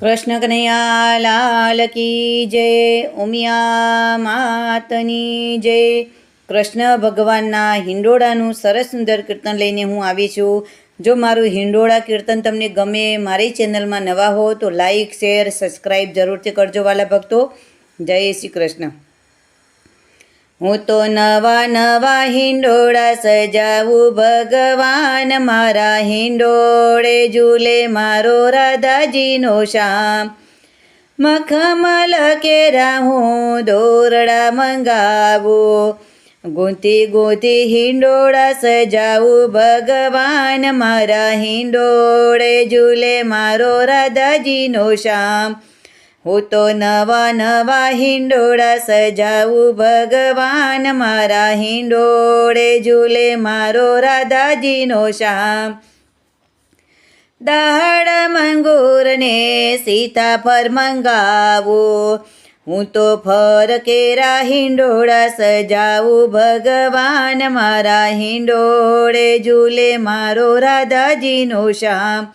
કૃષ્ણ કનૈયા લાલ કી જય, ઉમિયા માતની જય. કૃષ્ણ ભગવાનના હિંડોળાનું સરસ સુંદર કીર્તન લઈને હું આવી છું. જો મારું હિંડોળા કીર્તન તમને ગમે, મારી ચેનલમાં નવા હો તો લાઈક, શેર સબસ્ક્રાઈબ જરૂરથી કરજો વાલા ભક્તો. જય શ્રી કૃષ્ણ. હું તો નવા નવા હિંડોળા સજાવું ભગવાન. મારા હિંડોળે ઝૂલે મારો રાધાજીનો શ્યામ. મખમલ કેરા હું દોરડા મંગાવું. ગૂંથી ગૂંથી હિંડોળા સજાવું ભગવાન. મારા હિંડોળે ઝૂલે મારો રાધાજીનો શ્યામ. હું તો નવા નવા હિંડોળા સજાવું ભગવાન, મારા હિંડોળે ઝૂલે મારો રાધાજીનો શ્યામ. દાહડ મંગુરને સીતાફર મંગાવો, હું તો ફર કેરા હિંડોળા સજાવું ભગવાન, મારા હિંડોળે ઝૂલે મારો રાધાજીનો શ્યામ.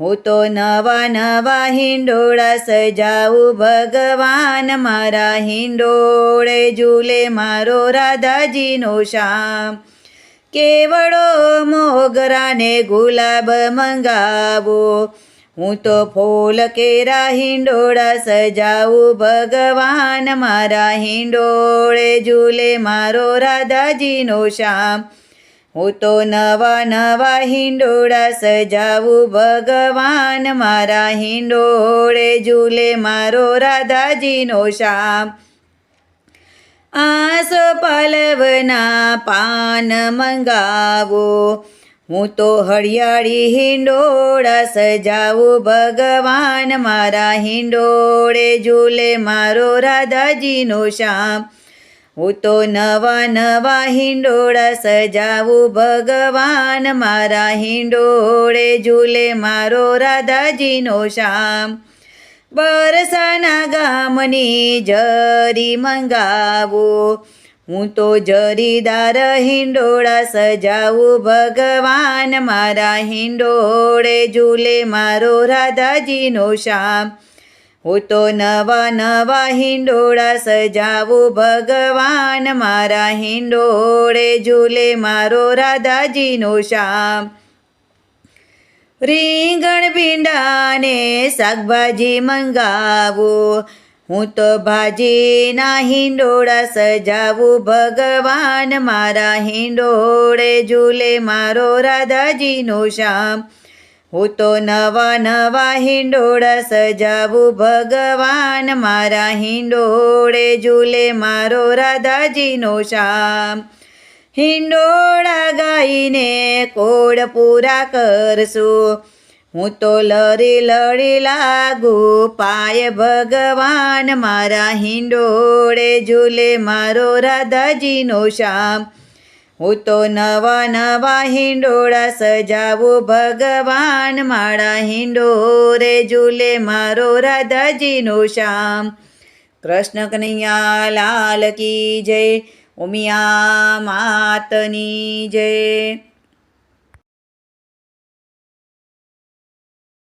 હું તો નવા નવા હિંડોળા સજાવું ભગવાન મારા હિંડોળે ઝૂલે મારો રાધાજીનો શ્યામ. કેવડો મોગરાને ગુલાબ મંગાવો. હું તો ફૂલ કેરા હિંડોળા સજાવું ભગવાન મારા હિંડોળે ઝૂલે મારો રાધાજીનો શ્યામ. હું તો નવા નવા હિંડોળા સજાવું ભગવાન. મારા હિંડોળે ઝૂલે મારો રાધાજીનો શ્યામ. આસ પલવના પાન મંગાવો. હું તો હરિયાળી હિંડોળા સજાવું ભગવાન. મારા હિંડોળે ઝૂલે મારો રાધાજીનો શ્યામ. હું તો નવા નવા હિંડોળા સજાવું ભગવાન. મારા હિંડોળે ઝૂલે મારો રાધાજીનો શ્યામ. બરસાના ગામની જરી મંગાવો. હું તો જરીદાર હિંડોળા સજાવું ભગવાન. મારા હિંડોળે ઝૂલે મારો રાધાજીનો શ્યામ. હું તો નવા નવા હિંડોળા સજાવું ભગવાન, મારા હિંડોળે ઝૂલે મારો રાધાજીનો શ્યામ. રીંગણ ભીંડાને શાકભાજી મંગાવું, હું તો ભાજીના હિંડોળા સજાવું ભગવાન, મારા હિંડોળે ઝૂલે મારો રાધાજીનો શ્યામ. હું તો નવા નવા હિંડોળા સજાવું, ભગવાન મારા હિંડોળે ઝૂલે મારો રાધાજીનો શામ હિંડોળા ગાઈને કોડ પૂરા કરશું. હું તો લરી લડી લાગુ, પાય ભગવાન મારા હિંડોળે ઝૂલે મારો રાધાજીનો શ્યામ. હું તો નવા નવા હિંડોળા સજાવું, ભગવાન મારા હિંડોરે ઝૂલે મારો રાધાજીનો શ્યામ. કૃષ્ણ કનૈયા લાલ કી જય, ઉમિયા માતની જય.